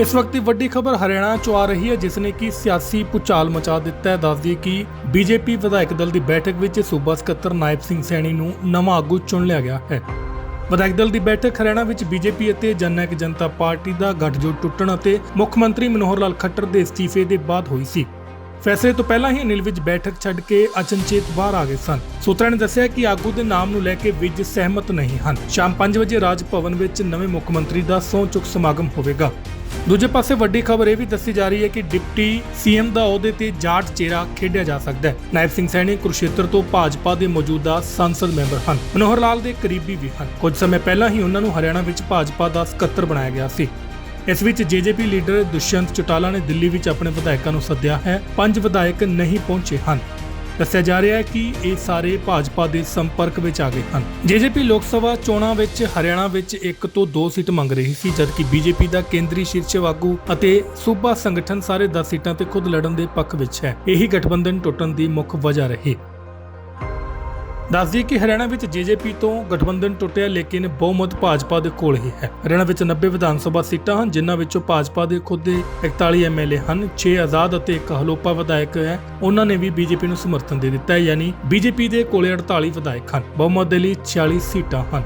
ਇਸ ਵਕਤ ਦੀ ਵੱਡੀ ਖਬਰ ਹਰਿਆਣਾ ਚੋਂ ਆ ਰਹੀ ਹੈ, ਜਿਸ ਨੇ ਕਿ ਸਿਆਸੀ ਪੁਚਾਲ ਮਚਾ ਦਿੱਤਾ ਹੈ। ਦੱਸਦੀ ਕਿ ਬੀਜੇਪੀ ਵਿਧਾਇਕ ਦਲ ਦੀ ਬੈਠਕ ਵਿੱਚ ਸੂਬਾ ਸਕੱਤਰ ਨਾਇਬ ਸਿੰਘ ਸੈਣੀ ਨੂੰ ਨਵਾਂ ਆਗੂ ਚੁਣ ਲਿਆ ਗਿਆ ਹੈ। ਵਿਧਾਇਕ ਦਲ ਦੀ ਬੈਠਕ ਹਰਿਆਣਾ ਵਿੱਚ ਬੀਜੇਪੀ ਅਤੇ ਜਨਨਾਇਕ ਜਨਤਾ ਪਾਰਟੀ ਦਾ ਗੱਠਜੋੜ ਟੁੱਟਣ ਅਤੇ ਮੁੱਖ ਮੰਤਰੀ ਮਨੋਹਰ ਲਾਲ ਖੱਟਰ ਦੇ ਅਸਤੀਫੇ ਦੇ ਬਾਅਦ ਹੋਈ ਸੀ। ਫੈਸਲੇ ਤੋਂ ਪਹਿਲਾਂ ਹੀ ਅਨਿਲ ਵਿਜ ਬੈਠਕ ਛੱਡ ਕੇ ਅਚਨਚੇਤ ਬਾਹਰ ਆ ਗਏ ਸਨ। ਸੂਤਰਾਂ ਨੇ ਦੱਸਿਆ ਕਿ ਆਗੂ ਦੇ ਨਾਮ ਨੂੰ ਲੈ ਕੇ ਵਿਜ ਸਹਿਮਤ ਨਹੀਂ ਹਨ। ਸ਼ਾਮ 5 ਵਜੇ ਰਾਜ ਭਵਨ ਵਿੱਚ ਨਵੇਂ ਮੁੱਖ ਮੰਤਰੀ ਦਾ ਸਹੁੰ ਚੁੱਕ ਸਮਾਗਮ ਹੋਵੇਗਾ। ਦੂਜੇ ਪਾਸੇ ਵੱਡੀ ਖਬਰ ਇਹ ਵੀ ਦੱਸੀ ਜਾ ਰਹੀ ਹੈ ਕਿ ਡਿਪਟੀ ਸੀਐਮ ਦਾ ਅਹੁਦੇ ਤੇ ਜਾਟ ਚਿਹਰਾ ਖੇਡਿਆ ਜਾ ਸਕਦਾ ਹੈ। ਨਾਇਬ ਸਿੰਘ ਸੈਣੀ ਕੁਰਸ਼ੇਤਰ ਤੋਂ ਭਾਜਪਾ ਦੇ ਮੌਜੂਦਾ ਸੰਸਦ ਮੈਂਬਰ ਹਨ। ਮਨੋਹਰ ਲਾਲ ਦੇ ਕਰੀਬੀ ਵੀ ਹਨ। ਕੁਝ ਸਮੇਂ ਪਹਿਲਾਂ ਹੀ ਉਹਨਾਂ ਨੂੰ ਹਰਿਆਣਾ ਵਿੱਚ ਭਾਜਪਾ ਦਾ ਸਕੱਤਰ ਬਣਾਇਆ ਗਿਆ ਸੀ। ਇਸ ਵਿੱਚ ਜੇਜੇਪੀ ਲੀਡਰ ਦੁਸ਼ਯੰਤ ਚੌਟਾਲਾ ਨੇ ਦਿੱਲੀ ਵਿੱਚ ਆਪਣੇ ਵਿਧਾਇਕਾਂ ਨੂੰ ਸੱਦਿਆ ਹੈ। ਪੰਜ ਵਿਧਾਇਕ ਨਹੀਂ ਪਹੁੰਚੇ ਹਨ। ਦੱਸਿਆ ਜਾ ਰਿਹਾ ਹੈ ਕਿ ਇਹ ਸਾਰੇ ਭਾਜਪਾ ਦੇ ਸੰਪਰਕ ਵਿੱਚ ਆ ਗਏ ਹਨ। ਜੇਜੇਪੀ ਲੋਕ ਸਭਾ ਚੋਣਾਂ ਵਿੱਚ ਹਰਿਆਣਾ ਵਿੱਚ ਇੱਕ ਤੋਂ ਦੋ ਸੀਟ ਮੰਗ ਰਹੀ ਸੀ, ਜਦਕਿ ਬੀਜੇਪੀ ਦਾ ਕੇਂਦਰੀ ਸ਼ੀਰਸ਼ ਆਗੂ ਅਤੇ ਸੂਬਾ ਸੰਗਠਨ ਸਾਰੇ 10 ਸੀਟਾਂ ਤੇ ਖੁਦ ਲੜਨ ਦੇ ਪੱਖ ਵਿੱਚ ਹੈ। ਇਹੀ ਗਠਬੰਧਨ ਟੁੱਟਣ ਦੀ ਮੁੱਖ ਵਜ੍ਹਾ ਰਹੀ। ਦੱਸਦੀ ਕਿ ਹਰਿਆਣਾ ਵਿੱਚ ਜੇਜੇਪੀ ਤੋਂ ਗਠਬੰਧਨ ਟੁੱਟਿਆ, ਲੇਕਿਨ ਬਹੁਮਤ ਭਾਜਪਾ ਦੇ ਕੋਲ ਹੀ ਹੈ। ਹਰਿਆਣਾ ਵਿੱਚ 90 ਵਿਧਾਨ ਸਭਾ ਸੀਟਾਂ ਹਨ, ਜਿਨ੍ਹਾਂ ਵਿੱਚੋਂ ਭਾਜਪਾ ਦੇ ਖੁਦ ਦੇ 41 ਐਮਐਲਏ ਹਨ 6 ਆਜ਼ਾਦ ਅਤੇ ਇੱਕ ਹਲੋਪਾ ਵਿਧਾਇਕ ਹੈ। ਉਹਨਾਂ ਨੇ ਵੀ ਬੀਜੇਪੀ ਨੂੰ ਸਮਰਥਨ ਦੇ ਦਿੱਤਾ ਹੈ, ਯਾਨੀ ਬੀਜੇਪੀ ਦੇ ਕੋਲੇ 48 ਵਿਧਾਇਕ ਹਨ। ਬਹੁਮਤ ਦੇ ਲਈ 46 ਸੀਟਾਂ ਹਨ।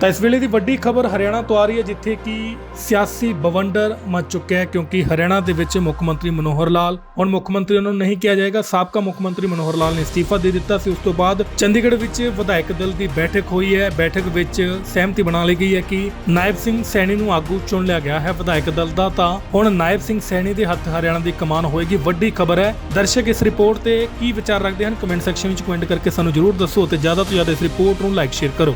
ਤਾਂ ਇਸ ਵੇਲੇ ਦੀ ਵੱਡੀ ਖਬਰ ਹਰਿਆਣਾ ਤੋਂ ਆ ਰਹੀ ਹੈ, ਜਿੱਥੇ ਕਿ ਸਿਆਸੀ ਬਵੰਡਰ ਮਚ ਚੁੱਕਿਆ ਹੈ, ਕਿਉਂਕਿ ਹਰਿਆਣਾ ਦੇ ਵਿੱਚ ਮੁੱਖ ਮੰਤਰੀ ਮਨੋਹਰ ਲਾਲ, ਹੁਣ ਮੁੱਖ ਮੰਤਰੀ ਉਹਨਾਂ ਨੂੰ ਨਹੀਂ ਕਿਹਾ ਜਾਏਗਾ, ਸਾਬਕਾ ਮੁੱਖ ਮੰਤਰੀ ਮਨੋਹਰ ਲਾਲ ਨੇ ਅਸਤੀਫਾ ਦੇ ਦਿੱਤਾ ਸੀ। ਉਸ ਤੋਂ ਬਾਅਦ ਚੰਡੀਗੜ੍ਹ ਵਿੱਚ ਵਿਧਾਇਕ ਦਲ ਦੀ ਬੈਠਕ ਹੋਈ ਹੈ, ਬੈਠਕ ਵਿੱਚ ਸਹਿਮਤੀ ਬਣਾ ਲਈ ਗਈ ਹੈ ਕਿ ਨਾਇਬ ਸਿੰਘ ਸੈਣੀ ਨੂੰ ਆਗੂ ਚੁਣ ਲਿਆ ਗਿਆ ਹੈ ਵਿਧਾਇਕ ਦਲ ਦਾ। ਤਾਂ ਹੁਣ ਨਾਇਬ ਸਿੰਘ ਸੈਣੀ ਦੇ ਹੱਥ ਹਰਿਆਣਾ ਦੀ ਕਮਾਨ ਹੋਏਗੀ, ਵੱਡੀ ਖਬਰ ਹੈ। ਦਰਸ਼ਕ ਇਸ ਰਿਪੋਰਟ ਤੇ ਕੀ ਵਿਚਾਰ ਰੱਖਦੇ ਹਨ, ਕਮੈਂਟ ਸੈਕਸ਼ਨ ਵਿੱਚ ਕਮੈਂਟ ਕਰਕੇ ਸਾਨੂੰ ਜਰੂਰ ਦੱਸੋ ਤੇ ਜ਼ਿਆਦਾ ਤੋਂ ਜ਼ਿਆਦਾ ਇਸ ਰਿਪੋਰਟ ਨੂੰ ਲਾਈਕ, ਸ਼ੇਅਰ ਕਰੋ।